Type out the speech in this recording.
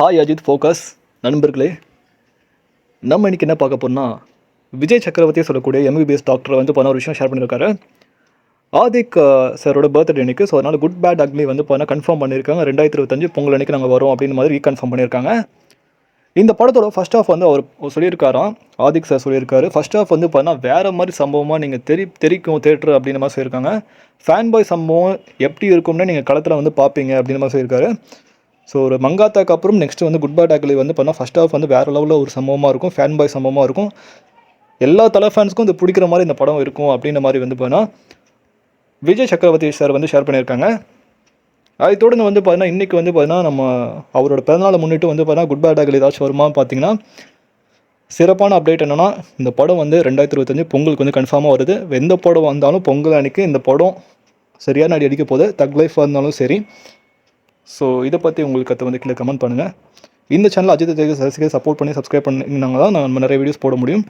Hi Ajith focus நண்பர்களே நம்ம இன்னைக்கு என்ன பார்க்க போறோம்னா விஜய் சக்கரவர்த்தி சொல்லக்கூடிய எம்பிபிஎஸ் டாக்டர் வந்து போன ஒரு விஷயம் ஷேர் பண்ணியிருக்காரு ஆதிக் சாரோட பர்த்டே அன்னைக்கு. ஸோ அதனால் குட் பேட் அக்லி வந்து போனால் கன்ஃபார்ம் பண்ணியிருக்காங்க. ரெண்டாயிரத்தி இருபத்தஞ்சு பொங்கல் அன்னைக்கு நாங்கள் வரோம் அப்படின்னு மாதிரி ரீகன்ஃபார்ம் பண்ணியிருக்காங்க. இந்த படத்தோட ஃபர்ஸ்ட் ஆஃப் வந்து அவர் சொல்லியிருக்காராம். ஆதிக் சார் சொல்லியிருக்காரு. ஃபர்ஸ்ட் ஆஃப் வந்து பார்த்தீங்கன்னா வேறு மாதிரி சம்பவமாக நீங்கள் தெரி தெரிக்கும் தேட்டர் அப்படின்னு மாதிரி சொல்லியிருக்காங்க. ஃபேன் பாய் சம்பவம் எப்படி இருக்கும்னு நீங்கள் களத்தில் வந்து பார்ப்பீங்க அப்படின்னு மாதிரி சொல்லியிருக்காரு. ஸோ ஒரு மங்காத்தாக்கு அப்புறம் நெக்ஸ்ட் வந்து குட் பை அக்லி வந்து பண்ணால் ஃபர்ஸ்ட் ஆஃப் வந்து வேறு லெவலில் ஒரு சம்பவமாக இருக்கும் ஃபேன் பாய் சம்பவமாக இருக்கும். எல்லா தலை ஃபேன்ஸ்க்கும் இது பிடிக்கிற மாதிரி இந்த படம் இருக்கும் அப்படின்ற மாதிரி வந்து பார்த்தீங்கன்னா விஜய் சக்கரவர்த்தி சார் வந்து ஷேர் பண்ணியிருக்காங்க. அதை தொடர்ந்து வந்து பார்த்தீங்கன்னா இன்றைக்கி வந்து பார்த்தீங்கன்னா நம்ம அவரோட பிறந்தநாளை முன்னிட்டு வந்து பார்த்தீங்கன்னா குட் பை அகல் ஏதாச்சும் வருமா பார்த்தீங்கன்னா சிறப்பான அப்டேட் என்னென்னா இந்த படம் வந்து ரெண்டாயிரத்தி இருபத்தஞ்சு பொங்கலுக்கு வந்து கன்ஃபார்மாக வருது. எந்த படம் வந்தாலும் பொங்கல் அன்னைக்கு இந்த படம் சரியான அடி அடிக்க போகுது. தக் லைஃபாக இருந்தாலும் சரி. ஸோ இதை பற்றி உங்களுக்கு கற்று வந்து கீழே கமெண்ட் பண்ணுங்கள் இந்த சேனல் அஜித் தேஜஸ் ரசிகர் சப்போர்ட் பண்ணி சப்ஸ்கிரைப் பண்ணிங்கன்னா தான் நம்ம நிறைய வீடியோஸ் போட முடியும்.